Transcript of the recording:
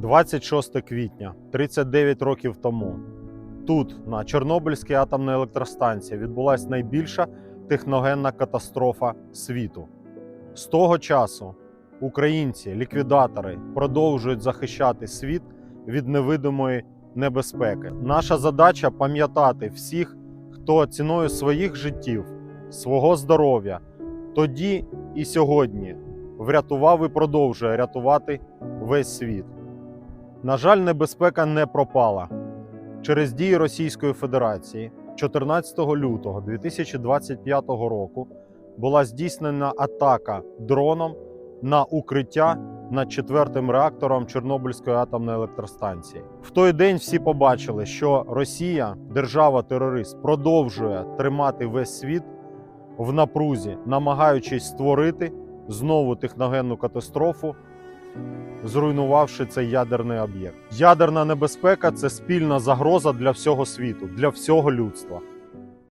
26 квітня, 39 років тому, тут, на Чорнобильській атомній електростанції, відбулася найбільша техногенна катастрофа світу. З того часу українці, ліквідатори, продовжують захищати світ від невидимої небезпеки. Наша задача пам'ятати всіх, хто ціною своїх життів, свого здоров'я тоді і сьогодні врятував і продовжує рятувати весь світ. На жаль, небезпека не пропала. Через дії Російської Федерації 14 лютого 2025 року була здійснена атака дроном на укриття над четвертим реактором Чорнобильської атомної електростанції. В той день всі побачили, що Росія, держава-терорист, продовжує тримати весь світ в напрузі, намагаючись створити знову техногенну катастрофу, зруйнувавши цей ядерний об'єкт. Ядерна небезпека це спільна загроза для всього світу, для всього людства.